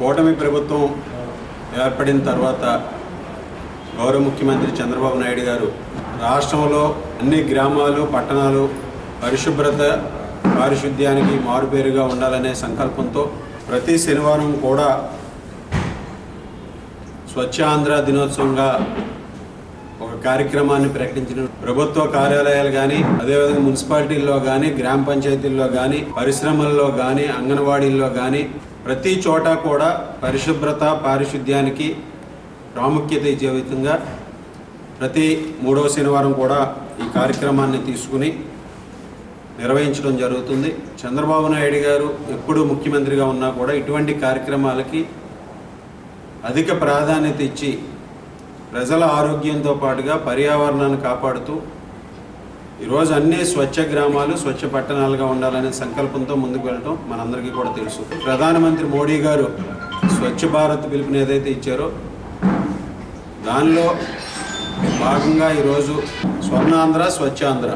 కూటమి ప్రభుత్వం ఏర్పడిన తర్వాత గౌరవ ముఖ్యమంత్రి చంద్రబాబు నాయుడు గారు రాష్ట్రంలో అన్ని గ్రామాలు పట్టణాలు పరిశుభ్రత పారిశుద్ధ్యానికి మారుపేరుగా ఉండాలనే సంకల్పంతో ప్రతి శనివారం కూడా స్వచ్ఛ ఆంధ్ర దినోత్సవంగా ఒక కార్యక్రమాన్ని ప్రకటించిన ప్రభుత్వ కార్యాలయాలు కానీ అదేవిధంగా మున్సిపాలిటీల్లో కానీ గ్రామ పంచాయతీల్లో కానీ పరిశ్రమల్లో కానీ అంగన్వాడీల్లో కానీ ప్రతి చోట కూడా పరిశుభ్రత పారిశుద్ధ్యానికి ప్రాముఖ్యత ఇచ్చే విధంగా ప్రతి మూడవ శనివారం కూడా ఈ కార్యక్రమాన్ని తీసుకుని నిర్వహించడం జరుగుతుంది. చంద్రబాబు నాయుడు గారు ఎప్పుడు ముఖ్యమంత్రిగా ఉన్నా కూడా ఇటువంటి కార్యక్రమాలకి అధిక ప్రాధాన్యత ఇచ్చి ప్రజల ఆరోగ్యంతో పాటుగా పర్యావరణాన్ని కాపాడుతూ ఈరోజు అన్ని స్వచ్ఛ గ్రామాలు స్వచ్ఛ పట్టణాలుగా ఉండాలనే సంకల్పంతో ముందుకు వెళ్ళటం మనందరికీ కూడా తెలుసు. ప్రధానమంత్రి మోడీ గారు స్వచ్ఛ భారత్ పిలుపుని ఏదైతే ఇచ్చారో దానిలో భాగంగా ఈరోజు స్వర్ణాంధ్ర స్వచ్ఛాంధ్ర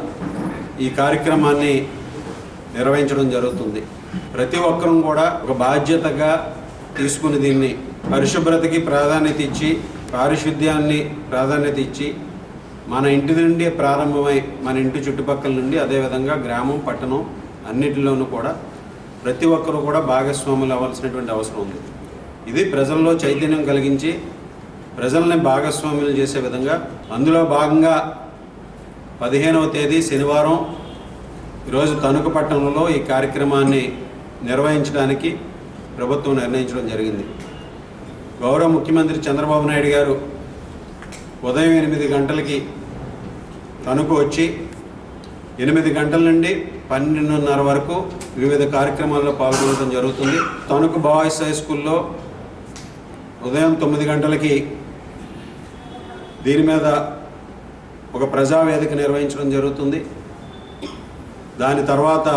ఈ కార్యక్రమాన్ని నిర్వహించడం జరుగుతుంది. ప్రతి ఒక్కరూ కూడా ఒక బాధ్యతగా తీసుకుని దీన్ని పరిశుభ్రతకి ప్రాధాన్యత ఇచ్చి పారిశుద్ధ్యాన్ని ప్రాధాన్యత ఇచ్చి మన ఇంటి నుండి ప్రారంభమై మన ఇంటి చుట్టుపక్కల నుండి అదేవిధంగా గ్రామం పట్టణం అన్నిటిలోనూ కూడా ప్రతి ఒక్కరూ కూడా భాగస్వాములు అవ్వాల్సినటువంటి అవసరం ఉంది. ఇది ప్రజల్లో చైతన్యం కలిగించి ప్రజల్ని భాగస్వాములు చేసే విధంగా అందులో భాగంగా పదిహేనవ తేదీ శనివారం ఈరోజు తణుకు పట్టణంలో ఈ కార్యక్రమాన్ని నిర్వహించడానికి ప్రభుత్వం నిర్ణయించడం జరిగింది. గౌరవ ముఖ్యమంత్రి చంద్రబాబు నాయుడు గారు ఉదయం ఎనిమిది గంటలకి తణుకు వచ్చి ఎనిమిది గంటల నుండి పన్నెండున్నర వరకు వివిధ కార్యక్రమాల్లో పాల్గొనడం జరుగుతుంది. తణుకు బాయ్స్ హై స్కూల్లో ఉదయం తొమ్మిది గంటలకి దీని మీద ఒక ప్రజావేదిక నిర్వహించడం జరుగుతుంది. దాని తర్వాత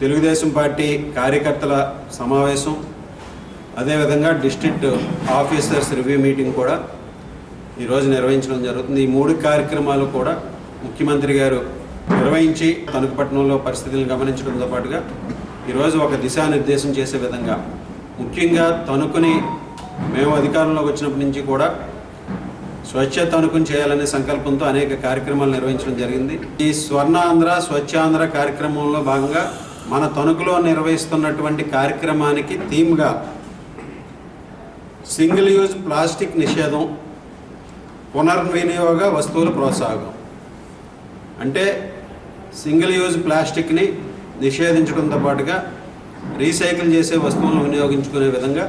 తెలుగుదేశం పార్టీ కార్యకర్తల సమావేశం అదేవిధంగా డిస్ట్రిక్ట్ ఆఫీసర్స్ రివ్యూ మీటింగ్ కూడా ఈరోజు నిర్వహించడం జరుగుతుంది. ఈ మూడు కార్యక్రమాలు కూడా ముఖ్యమంత్రి గారు నిర్వహించి తణుకుపట్నంలో పరిస్థితులను గమనించడంతో పాటుగా ఈరోజు ఒక దిశానిర్దేశం చేసే విధంగా ముఖ్యంగా తణుకుని మేము అధికారంలోకి వచ్చినప్పటి నుంచి కూడా స్వచ్ఛ తణుకుని చేయాలనే సంకల్పంతో అనేక కార్యక్రమాలు నిర్వహించడం జరిగింది. ఈ స్వర్ణాంధ్ర స్వచ్ఛాంధ్ర కార్యక్రమంలో భాగంగా మన తణుకులో నిర్వహిస్తున్నటువంటి కార్యక్రమానికి థీమ్గా సింగిల్ యూజ్ ప్లాస్టిక్ నిషేధం పునర్వినియోగ వస్తువుల ప్రోత్సాహం. అంటే సింగిల్ యూజ్ ప్లాస్టిక్ని నిషేధించడంతో పాటుగా రీసైకిల్ చేసే వస్తువులను వినియోగించుకునే విధంగా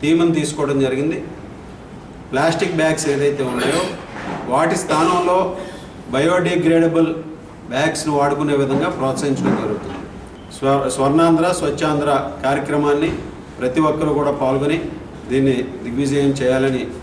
థీమ్ని తీసుకోవడం జరిగింది. ప్లాస్టిక్ బ్యాగ్స్ ఏదైతే ఉన్నాయో వాటి స్థానంలో బయోడిగ్రేడబుల్ బ్యాగ్స్ను వాడుకునే విధంగా ప్రోత్సహించడం జరుగుతుంది. స్వ స్వర్ణాంధ్ర స్వచ్ఛాంధ్ర కార్యక్రమాన్ని ప్రతి ఒక్కరూ కూడా పాల్గొని దీన్ని దిగ్విజయం చేయాలని